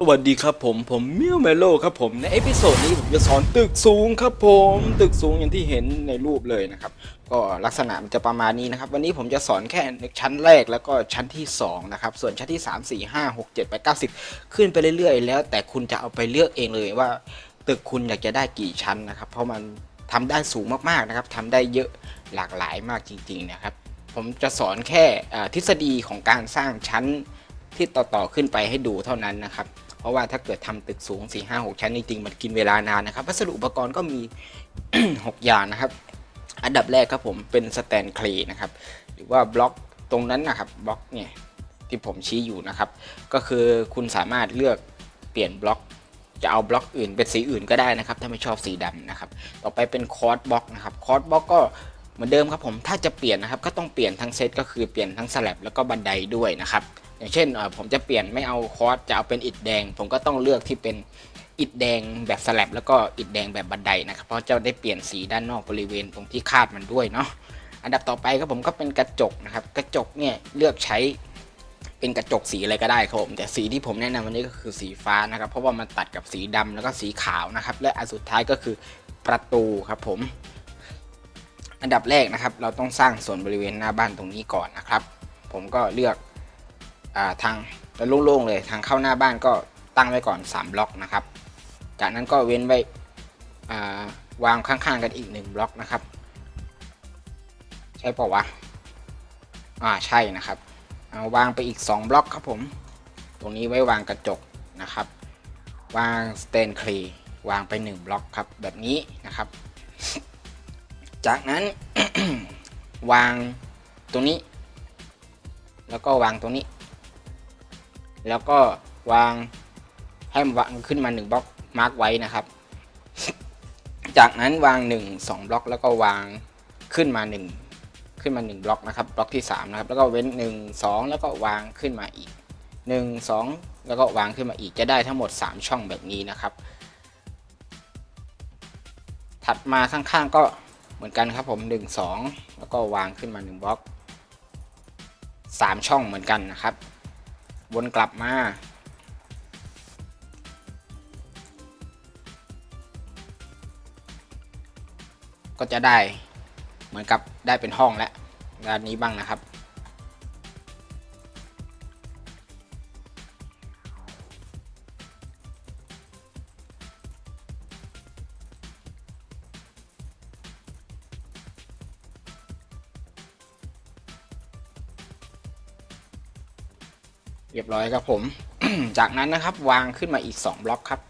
สวัสดีครับผมผมมียวเมโลครับผมในเอพิโซดนี้ผมจะสอนตึกสูงครับผมตึกสูงอย่างที่เห็นในรูปเลยนะครับ ก็ลักษณะมันจะประมาณนี้นะครับ วันนี้ผมจะสอนแค่ชั้นแรกแล้วก็ชั้นที่สองนะครับส่วนชั้นที่ 3 4 5 6 7 8 9 10ขึ้นไปเรื่อยๆ แล้วแต่คุณจะเอาไปเลือกเองเลยว่า ตึกคุณอยากจะได้กี่ชั้นนะครับ เพราะมันทำได้สูงมากๆนะครับทำได้เยอะหลากหลายมากจริงๆนะครับ ผมจะสอนแค่ทฤษฎีของการสร้างชั้นที่ต่อๆขึ้นไปให้ดูเท่านั้นนะครับ ราะว่าถ้าเกิดทำตึกสูง 4 5 6 ชั้นจริงๆมันกินเวลานานนะครับ วัสดุอุปกรณ์ก็มี 6 อย่างนะครับ อันดับแรกครับผมเป็นสแตนเคลนะครับ หรือว่าบล็อกตรงนั้นนะครับบล็อกเนี่ยที่ผมชี้อยู่นะครับ ก็คือคุณสามารถเลือกเปลี่ยนบล็อก จะเอาบล็อกอื่นเป็นสีอื่นก็ได้นะครับ ถ้าไม่ชอบสีดำนะครับ ต่อไปเป็นคอร์สบล็อกนะครับคอร์สบล็อกก็เหมือนเดิมครับผมถ้าจะเปลี่ยนนะครับ ก็ต้องเปลี่ยนทั้งเซตก็คือเปลี่ยนทั้งสลับแล้วก็บันไดด้วยนะครับ อย่างเช่นผมจะเปลี่ยนไม่เอาคอร์สจะเอาเป็นอิฐแดง ผมก็ต้องเลือกที่เป็นอิฐแดงแบบสลับแล้วก็อิฐแดงแบบบันไดนะครับเพราะจะได้เปลี่ยนสีด้านนอกบริเวณตรงที่คาดมันด้วยเนาะอันดับต่อไปครับผมก็เป็นกระจกนะครับกระจกเนี่ยเลือกใช้เป็นกระจกสีอะไรก็ได้ครับผมแต่สีที่ผมแนะนำวันนี้ก็คือสีฟ้านะครับ เพราะว่ามันตัดกับสีดำแล้วก็สีขาวนะครับ และอันสุดท้ายก็คือประตูครับผม อันดับแรกนะครับ เราต้องสร้างส่วนบริเวณหน้าบ้านตรงนี้ก่อนนะครับ ผมก็เลือก ทางแล้วโล่งๆเลยทางเข้าหน้าบ้านก็ตั้งไว้ก่อน 3 บล็อกนะครับ จากนั้นก็เว้นไว้วางข้างๆกันอีก 1 บล็อกนะครับ ใช่ปล่าวะอ่าใช่นะครับเอาวางไปอีก 2 บล็อกครับผม ตรงนี้ไว้วางกระจกนะครับ วางสเตนคลีวางไป 1 บล็อกครับแบบนี้นะครับ จากนั้นวางตรงนี้ แล้วก็วางตรงนี้ แล้วก็วางให้มันวางขึ้นมา 1บล็อกมาร์กไว้นะครับ จากนั้นวาง 1 2 บล็อกแล้วก็วางขึ้นมา 1 ขึ้นมา 1 บล็อกนะครับบล็อกที่ 3 นะครับ แล้วก็เว้น 1 2 แล้วก็วางขึ้นมาอีก 1 2 แล้วก็วางขึ้นมาอีกจะได้ทั้งหมด 3 ช่องแบบนี้นะครับ ถัดมาข้างๆก็เหมือนกันครับผม 1 2 แล้วก็วางขึ้นมา 1 บล็อก 3 ช่องเหมือนกันนะครับ วนกลับมาก็จะได้เหมือนกับได้เป็นห้องแล้วด้านนี้บ้างนะครับ เรียบร้อยครับผม จากนั้นนะครับวางขึ้นมาอีก 2 บล็อกครับ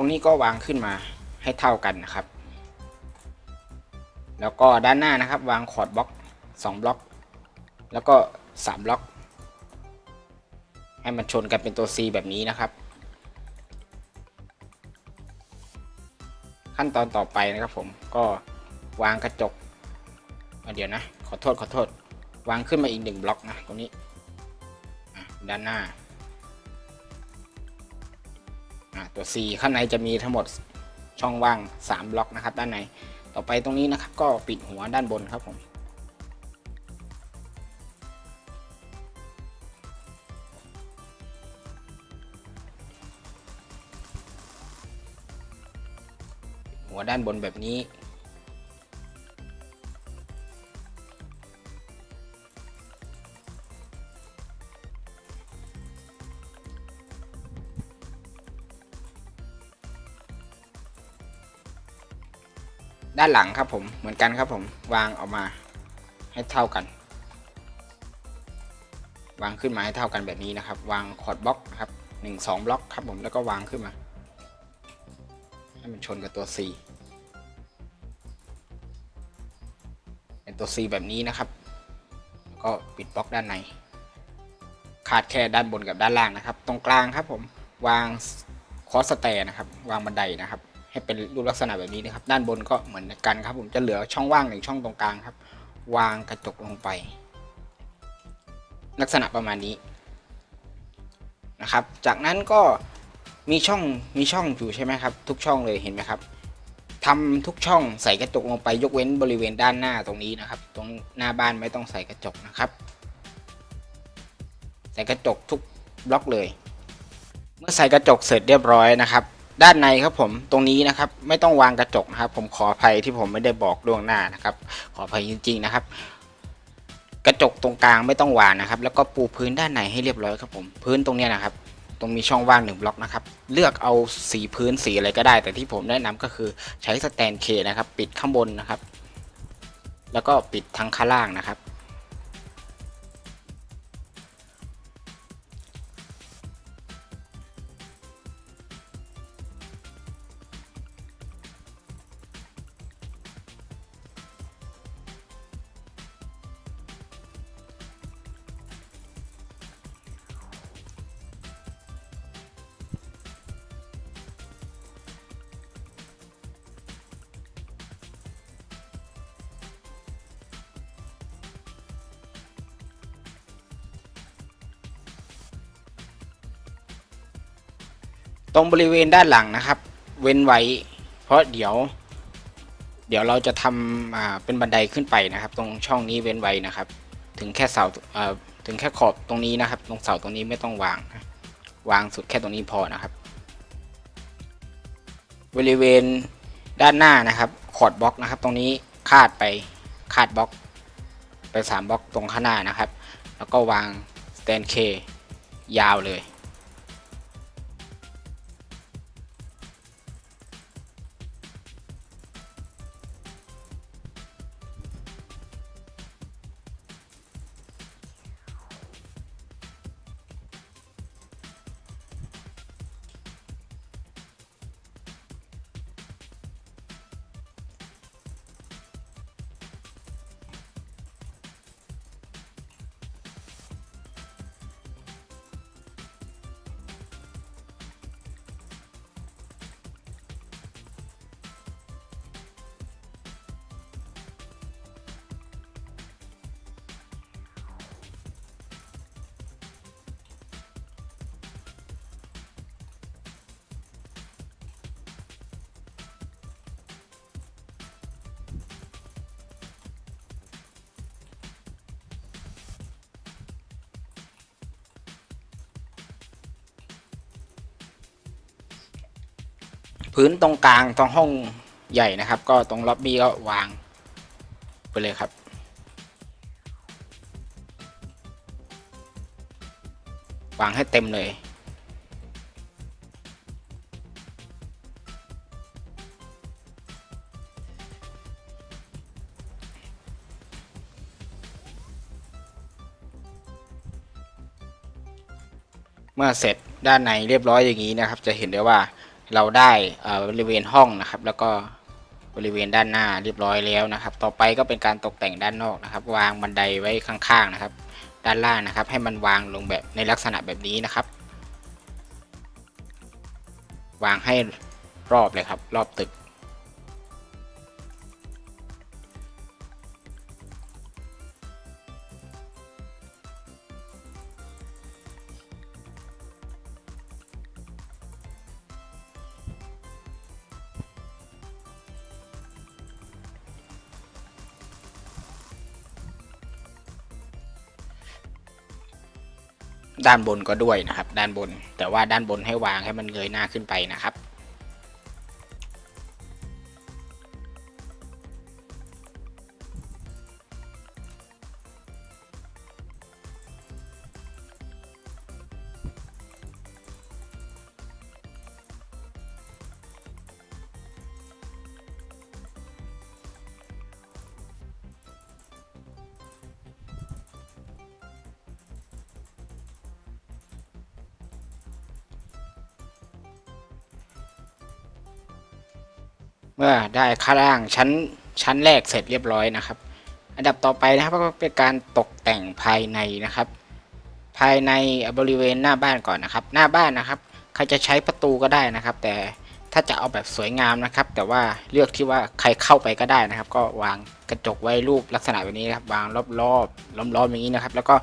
รงนี้ก็วางขึ้นมาให้เท่ากันนะครับ แล้วก็ด้านหน้านะครับวางคอร์ดบล็อก2บล็อก แล้วก็ 3 บล็อก ให้มันชนกันเป็นตัว C แบบนี้นะครับ ขั้นตอนต่อไปนะครับผมก็วางกระจกเดี๋ยวนะ ขอโทษขอโทษ วางขึ้นมาอีกหนึ่งบล็อกนะตรงนี้ด้านหน้า ตัว C ข้างในจะมีทั้งหมดช่องว่าง 3 บล็อกนะครับ ด้านในต่อไปตรงนี้นะครับ ก็ปิดหัวด้านบนครับผมหัวด้านบนแบบนี้ ด้านหลังครับผมเหมือนกันครับผมวางออกมาให้เท่ากัน วางขึ้นมาให้เท่ากันแบบนี้นะครับ วางคอร์ดบล็อกครับหนึ่งสองบล็อกครับผมแล้วก็วางขึ้นมาให้มันชนกับตัว C เป็นตัว C แบบนี้นะครับแล้วก็ปิดบล็อกด้านใน ขาดแค่ด้านบนกับด้านล่างนะครับ ตรงกลางครับผมวางคอสแตนะครับ วางบันไดนะครับ ให้เป็นรูปลักษณะแบบนี้นะครับ ด้านบนก็เหมือนกันครับ ผมจะเหลือช่องว่างหนึ่งช่องตรงกลางครับ วางกระจกลงไป ลักษณะประมาณนี้นะครับ จากนั้นก็มีช่องมีช่องอยู่ใช่ไหมครับ ทุกช่องเลยเห็นไหมครับทำทุกช่องใส่กระจกลงไปยกเว้นบริเวณด้านหน้าตรงนี้นะครับ ตรงหน้าบ้านไม่ต้องใส่กระจกนะครับ ใส่กระจกทุกบล็อกเลย เมื่อใส่กระจกเสร็จเรียบร้อยนะครับ ด้านในครับผมตรงนี้นะครับไม่ต้องวางกระจกนะครับ ผมขออภัยที่ผมไม่ได้บอกล่วงหน้านะครับ ขออภัยจริง ๆนะครับ กระจกตรงกลางไม่ต้องวางนะครับ แล้วก็ปูพื้นด้านในให้เรียบร้อยครับผมพื้นตรงนี้นะครับ ตรงมีช่องว่างหนึ่งบล็อกนะครับ เลือกเอาสีพื้นสีอะไรก็ได้ แต่ที่ผมแนะนำก็คือใช้สแตนเคนะครับ ปิดข้างบนนะครับ แล้วก็ปิดทั้งข้างล่างนะครับ ตรงบริเวณด้านหลังนะครับ เว้นไว้ เพราะเดี๋ยว เดี๋ยวเราจะทำเป็นบันไดขึ้นไปนะครับ ตรงช่องนี้เว้นไว้นะครับ ถึงแค่เสาถึงแค่ขอบตรงนี้นะครับ ตรงเสาตรงนี้ไม่ต้องวาง วางสุดแค่ตรงนี้พอนะครับ บริเวณด้านหน้านะครับขอดบล็อกนะครับ ตรงนี้คาดไปคาดบล็อก ไปสามบล็อกตรงข้างหน้านะครับ แล้วก็วางสแตนเคยาวเลย พื้นตรงกลางตรงห้องใหญ่นะครับ ก็ตรงล็อบบี้ก็วางไปเลยครับ วางให้เต็มเลยเมื่อเสร็จด้านในเรียบร้อยอย่างนี้นะครับ จะเห็นได้ว่า เราได้บริเวณห้องนะครับ แล้วก็บริเวณด้านหน้าเรียบร้อยแล้วนะครับ ต่อไปก็เป็นการตกแต่งด้านนอกนะครับ วางบันไดไว้ข้างๆนะครับ ด้านล่างนะครับ ให้มันวางลงแบบในลักษณะแบบนี้นะครับ วางให้รอบเลยครับ รอบตึก ด้านบนก็ด้วยนะครับ ด้านบน แต่ว่าด้านบนให้วางให้มันเงยหน้าขึ้นไปนะครับ เมื่อได้ข้างล่างชั้นชั้นแรกเสร็จเรียบร้อยนะครับ อันดับต่อไปนะครับก็เป็นการตกแต่งภายในนะครับ ภายในบริเวณหน้าบ้านก่อนนะครับ หน้าบ้านนะครับใครจะใช้ประตูก็ได้นะครับ แต่ถ้าจะเอาแบบสวยงามนะครับ แต่ว่าเลือกที่ว่าใครเข้าไปก็ได้นะครับ ก็วางกระจกไว้รูปลักษณะแบบนี้นะครับ วางรอบๆล้อมๆอย่างนี้นะครับ แล้วก็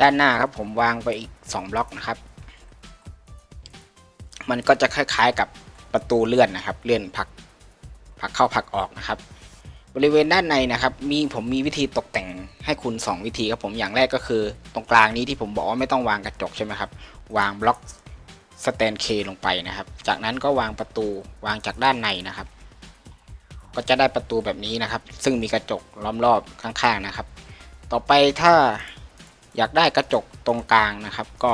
ด้านหน้าครับผมวางไปอีก 2 บล็อกนะครับ มันก็จะคล้ายๆกับประตูเลื่อนนะครับ เลื่อนผัก ผักเข้าผักออกนะครับ บริเวณด้านในนะครับ มีผมมีวิธีตกแต่งให้คุณ 2 วิธีครับผมอย่างแรกก็คือ ตรงกลางนี้ที่ผมบอกว่าไม่ต้องวางกระจกใช่ไหมครับ วางบล็อกสแตนเคลงไปนะครับ จากนั้นก็วางประตูวางจากด้านในนะครับ ก็จะได้ประตูแบบนี้นะครับ ซึ่งมีกระจกล้อมรอบข้างๆนะครับ ต่อไปถ้าอยากได้กระจกตรงกลางนะครับ ก็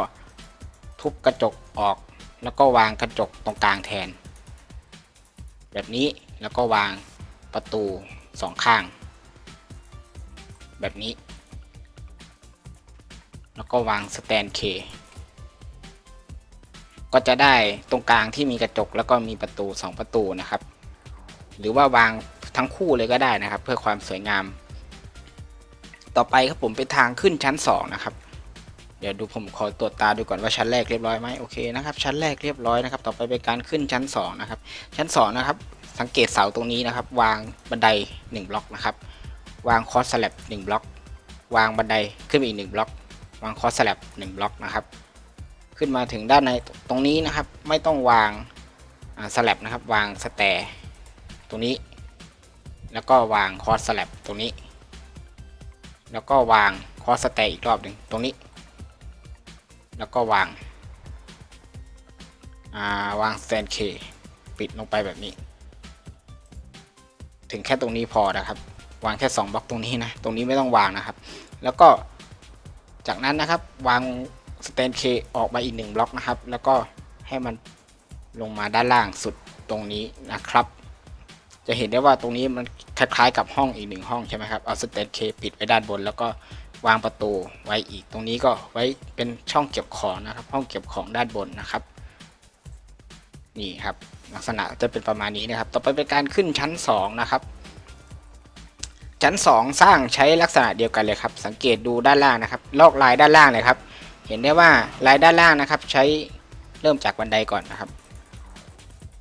ทุบกระจกออก แล้วก็วางกระจกตรงกลางแทน แบบนี้แล้วก็วางประตูสองข้าง แบบนี้ แล้วก็วางสแตนเคก็จะได้ตรงกลางที่มีกระจกแล้วก็มีประตู 2 ประตูนะครับ หรือว่าวางทั้งคู่เลยก็ได้นะครับ เพื่อความสวยงาม ต่อไปครับผมเป็นทางขึ้นชั้น 2 นะครับ เดี๋ยวดูผมขอตรวจตาดูก่อนว่าชั้นแรกเรียบร้อยไหมโอเคนะครับชั้นแรกเรียบร้อยนะครับต่อไปเป็นการขึ้นชั้น2นะครับชั้น2นะครับสังเกตเสาตรงนี้นะครับ วางบันได 1 บล็อกนะครับ วางคอร์สสลับ1บล็อก วางบันไดขึ้นอีก 1 บล็อก วางคอร์สสลับ1บล็อกนะครับ ขึ้นมาถึงด้านในตรงนี้นะครับ ไม่ต้องวางสลับนะครับ วางสแตร์ตรงนี้ แล้วก็วางคอร์สสลับตรงนี้ แล้วก็วางคอร์สสแตร์อีกรอบหนึ่งตรงนี้ แล้วก็วางวางสแตนเคปิดลงไปแบบนี้ ถึงแค่ตรงนี้พอนะครับ วางแค่ 2บล็อกตรงนี้นะ ตรงนี้ไม่ต้องวางนะครับ แล้วก็จากนั้นนะครับวางสแตนเคออกมาอีกหนึ่งบล็อกนะครับ แล้วก็ให้มันลงมาด้านล่างสุดตรงนี้นะครับ จะเห็นได้ว่าตรงนี้มันคล้ายๆกับห้องอีกหนึ่งห้องใช่ไหมครับ เอาสแตนเคปิดไว้ด้านบน แล้วก็วางประตูไว้อีก ตรงนี้ก็ไว้เป็นช่องเก็บของนะครับ ห้องเก็บของด้านบนนะครับ นี่ครับ ลักษณะจะเป็นประมาณนี้นะครับ ต่อไปเป็นการขึ้นชั้น 2 นะครับ ชั้น 2 สร้างใช้ลักษณะเดียวกันเลยครับ สังเกตดูด้านล่างนะครับ ลอกลายด้านล่างเลยครับ เห็นได้ว่าลายด้านล่างนะครับ ใช้เริ่มจากบันไดก่อนนะครับ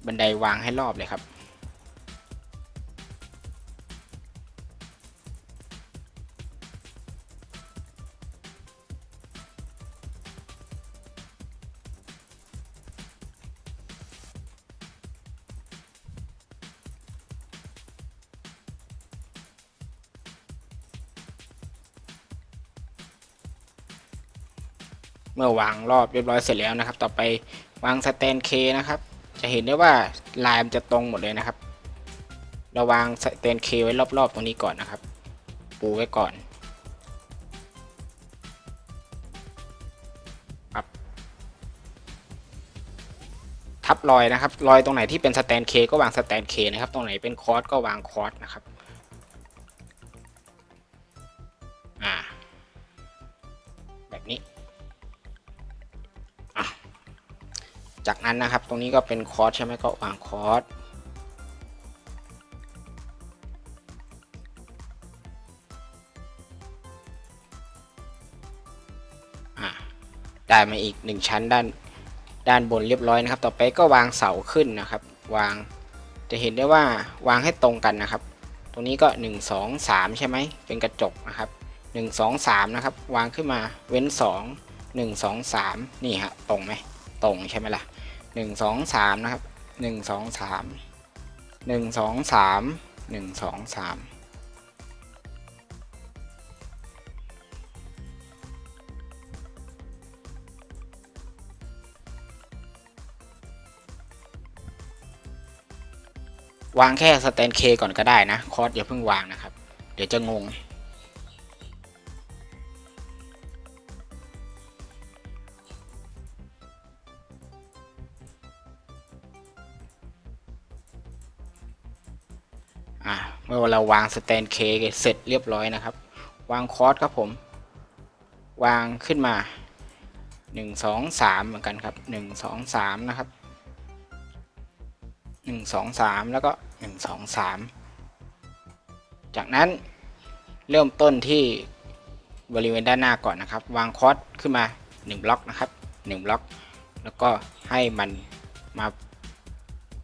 บันไดวางให้รอบเลยครับ เมื่อวางรอบเรียบร้อยเสร็จแล้วนะครับ ต่อไปวางสแตนเคนะครับ จะเห็นได้ว่าลายมันจะตรงหมดเลยนะครับ เราวางสแตนเคไว้รอบๆตรงนี้ก่อนนะครับ ปูไว้ก่อนครับทับรอยนะครับรอยตรงไหนที่เป็นสแตนเคก็วางสแตนเคนะครับ ตรงไหนเป็นคอร์สก็วางคอร์สนะครับ จากนั้นนะครับตรงนี้ก็เป็นคอร์สใช่ไหมก็วางคอร์สได้มาอีกหนึ่งชั้นด้านด้านบนเรียบร้อยนะครับ ต่อไปก็วางเสาขึ้นนะครับ วางจะเห็นได้ว่าวางให้ตรงกันนะครับ ตรงนี้ก็ 1 2 3 ใช่ไหมเป็นกระจกนะครับ 1 2 3 นะครับ วางขึ้นมาเว้น 2 1 2 3 นี่ฮะตรงไหมตรงใช่ไหมล่ะ หนึ่งสองสามนะครับหนึ่งสองสามหนึ่งสองสามหนึ่งสองสามวางแค่สแตนเคก่อนก็ได้นะ คอร์สอย่าเพิ่งวางนะครับ เดี๋ยวจะงง เราวางสแตนเคเสร็จเรียบร้อยนะครับ วางคอร์สครับผม วางขึ้นมา 1 2 3 เหมือนกันครับ 1 2 3 นะครับ 1 2 3 แล้วก็ 1 2 3 จากนั้นเริ่มต้นที่บริเวณด้านหน้าก่อนนะครับ วางคอร์สขึ้นมา 1 บล็อกนะครับ 1 บล็อก แล้วก็ให้มันมา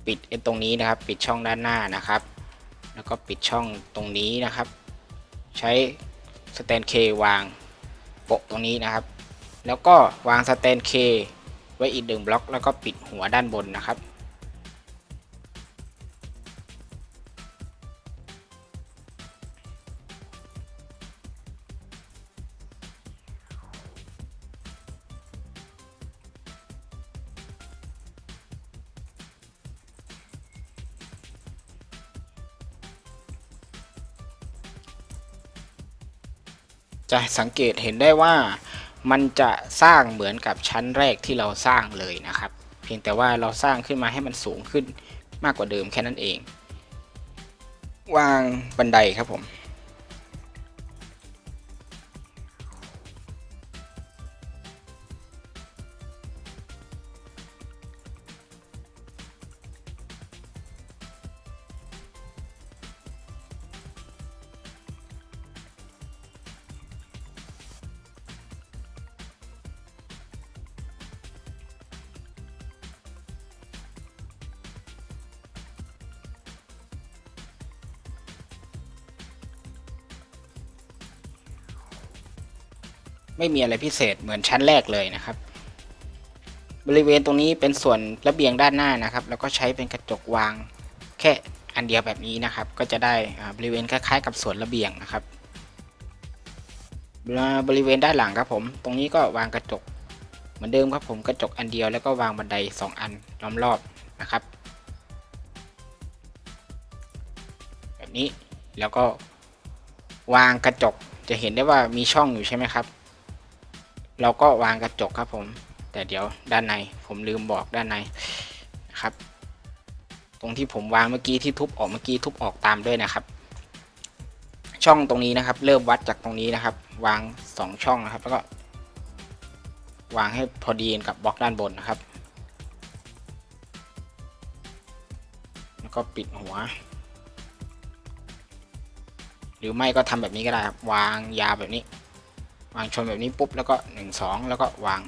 ปิดตรงนี้นะครับ ปิดช่องด้านหน้านะครับ แล้วก็ปิดช่องตรงนี้นะครับ ใช้สแตนเควางโปะตรงนี้นะครับ แล้วก็วางสแตนเคไว้อีกหนึ่งบล็อก แล้วก็ปิดหัวด้านบนนะครับ จะสังเกตเห็นได้ว่ามันจะสร้างเหมือนกับชั้นแรกที่เราสร้างเลยนะครับ เพียงแต่ว่าเราสร้างขึ้นมาให้มันสูงขึ้นมากกว่าเดิมแค่นั้นเอง วางบันไดครับผม ไม่มีอะไรพิเศษเหมือนชั้นแรกเลยนะครับ บริเวณตรงนี้เป็นส่วนระเบียงด้านหน้านะครับ แล้วก็ใช้เป็นกระจกวางแค่อันเดียวแบบนี้นะครับ ก็จะได้บริเวณคล้ายๆ กับส่วนระเบียงนะครับบริเวณด้านหลังครับผม ตรงนี้ก็วางกระจกเหมือนเดิมครับผมกระจกอันเดียวแล้วก็วางบันได 2 อันล้อมรอบนะครับ แบบนี้แล้วก็วางกระจกจะเห็นได้ว่ามีช่องอยู่ใช่ไหมครับ เราก็วางกระจกครับผม แต่เดี๋ยวด้านในผมลืมบอกด้านในนะครับ ตรงที่ผมวางเมื่อกี้ที่ทุบออกเมื่อกี้ทุบออกตามด้วยนะครับ ช่องตรงนี้นะครับ เริ่มวัดจากตรงนี้นะครับ วาง 2 ช่องนะครับ แล้วก็ วางให้พอดีกับบล็อกด้านบนนะครับ แล้วก็ปิดหัวหรือไม่ก็ทำแบบนี้ก็ได้ครับ วางยาวแบบนี้ วางชนแบบนี้ปุ๊บแล้วก็หนึ่งสองแล้วก็วาง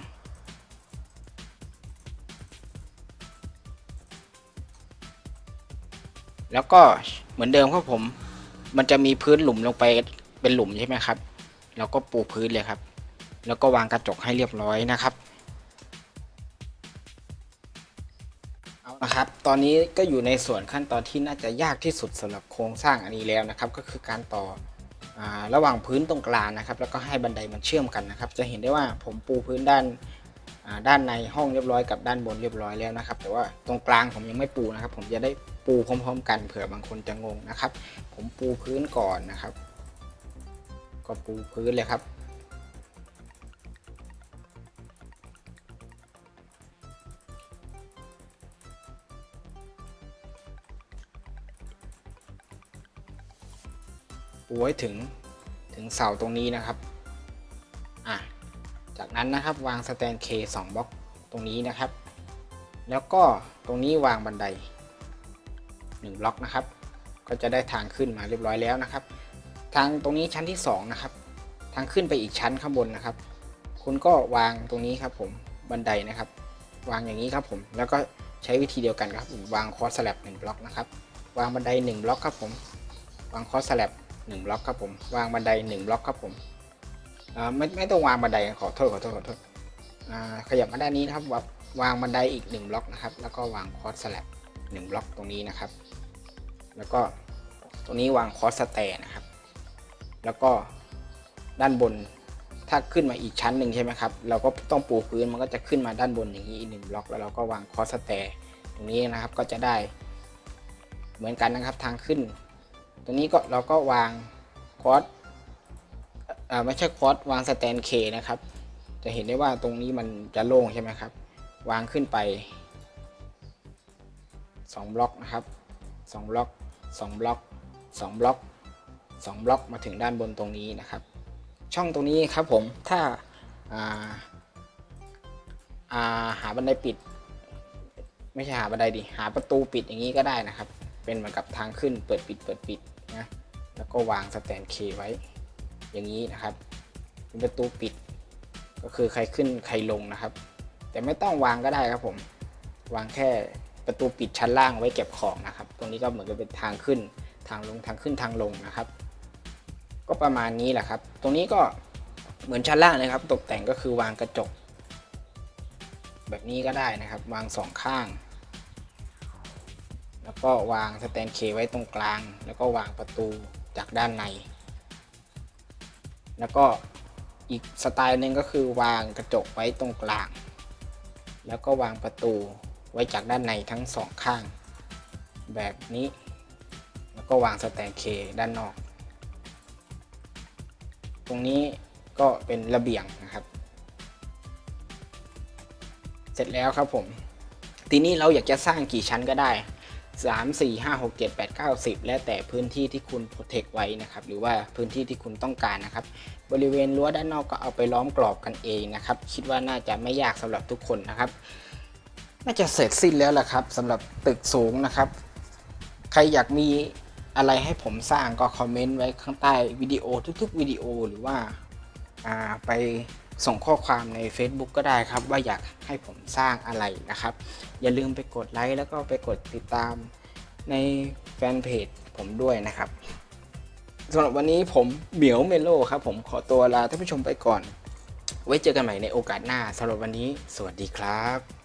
แล้วก็เหมือนเดิมครับผม มันจะมีพื้นหลุมลงไปเป็นหลุมใช่ไหมครับเราก็ปูพื้นเลยครับ แล้วก็วางกระจกให้เรียบร้อยนะครับเอาละครับ ตอนนี้ก็อยู่ในส่วนขั้นตอนที่น่าจะยากที่สุดสำหรับโครงสร้างอันนี้แล้วนะครับ ก็คือการต่อ ระหว่างพื้นตรงกลางนะครับ แล้วก็ให้บันไดมันเชื่อมกันนะครับ จะเห็นได้ว่าผมปูพื้นด้านด้านในห้องเรียบร้อยกับด้านบนเรียบร้อยแล้วนะครับ แต่ว่าตรงกลางผมยังไม่ปูนะครับ ผมจะได้ปูพร้อม ๆ กันเผื่อบางคนจะงงนะครับ ผมปูพื้นก่อนนะครับ ก็ปูพื้นเลยครับ ปูให้ถึงถึงเสาตรงนี้นะครับอะจากนั้นนะครับวางสแตนเค2บล็อกตรงนี้นะครับ แล้วก็ตรงนี้วางบันได1บล็อกนะครับ ก็จะได้ทางขึ้นมาเรียบร้อยแล้วนะครับ ทางตรงนี้ชั้นที่2นะครับ ทางขึ้นไปอีกชั้นข้างบนนะครับ คุณก็วางตรงนี้ครับผมบันไดนะครับ วางอย่างนี้ครับผม แล้วก็ใช้วิธีเดียวกันครับผมวางคอร์สสลับ1บล็อกนะครับ วางบันได1บล็อกครับผม วางคอสสลับ 1บล็อกครับผม วางบันได1บล็อกครับผมไม่ไม่ต้องวางบันไดขอโทษขอโทษขอโทษขยับมาด้านนี้นะครับวางบันไดอีก 1 บล็อกนะครับ แล้วก็วางคอร์สสลับ1บล็อกตรงนี้นะครับ แล้วก็ตรงนี้วางคอร์สแตร์นะครับ แล้วก็ด้านบนถ้าขึ้นมาอีกชั้นหนึ่งใช่ไหมครับ เราก็ต้องปูพื้นมันก็จะขึ้นมาด้านบนอย่างนี้อีกหนึ่งบล็อก แล้วเราก็วางคอร์สแตร์ตรงนี้นะครับก็จะได้เหมือนกันนะครับทางขึ้น ตรงนี้ก็เราก็วางคอร์สไม่ใช่คอร์สวางสแตนเคนะครับ จะเห็นได้ว่าตรงนี้มันจะโล่งใช่ไหมครับ วางขึ้นไป 2 บล็อกนะครับ 2 บล็อก 2 บล็อก 2 บล็อก 2 บล็อกมาถึงด้านบนตรงนี้นะครับ ช่องตรงนี้ครับผมถ้าาาหาบันไดปิด ไม่ใช่หาบันไดดิหาประตูปิดอย่างนี้ก็ได้นะครับ เป็นเหมือนกับทางขึ้นเปิดปิดเปิดปิด แล้วก็วางสแตนเคไว้ อย่างนี้นะครับเป็นประตูปิด ก็คือใครขึ้นใครลงนะครับ แต่ไม่ต้องวางก็ได้ครับผม วางแค่ประตูปิดชั้นล่างไว้เก็บของนะครับ ตรงนี้ก็เหมือนกับเป็นทางขึ้นทางลงทางขึ้นทางลงนะครับ ก็ประมาณนี้แหละครับ ตรงนี้ก็เหมือนชั้นล่างเลยครับ ตกแต่งก็คือวางกระจก แบบนี้ก็ได้นะครับ วางสองข้าง แล้วก็วางสแตนเคไว้ตรงกลาง แล้วก็วางประตู จากด้านใน แล้วก็อีกสไตล์หนึ่งก็คือวางกระจกไว้ตรงกลาง แล้วก็วางประตูไว้จากด้านในทั้งสองข้าง แบบนี้ แล้วก็วางสแตนเคด้านนอก ตรงนี้ก็เป็นระเบียงนะครับ เสร็จแล้วครับผม ทีนี้เราอยากจะสร้างกี่ชั้นก็ได้ 3 4 5 6 7 8 9 10 แล้วแต่พื้นที่ที่คุณโปรเทคไว้นะครับ หรือว่าพื้นที่ที่คุณต้องการนะครับ บริเวณรั้วด้านนอกก็เอาไปล้อมกรอบกันเองนะครับ คิดว่าน่าจะไม่ยากสำหรับทุกคนนะครับ น่าจะเสร็จสิ้นแล้วล่ะครับสำหรับตึกสูงนะครับ ใครอยากมีอะไรให้ผมสร้างก็คอมเมนต์ไว้ข้างใต้วิดีโอทุกๆวิดีโอหรือว่าอ่าไป ส่งข้อความใน Facebook ก็ได้ครับ ว่าอยากให้ผมสร้างอะไรนะครับ อย่าลืมไปกดไลค์แล้วก็ไปกดติดตามในแฟนเพจผมด้วยนะครับสำหรับวันนี้ผมเหมียวเมโลครับ ผมขอตัวลาท่านผู้ชมไปก่อน ไว้เจอกันใหม่ในโอกาสหน้าสำหรับวันนี้ สวัสดีครับ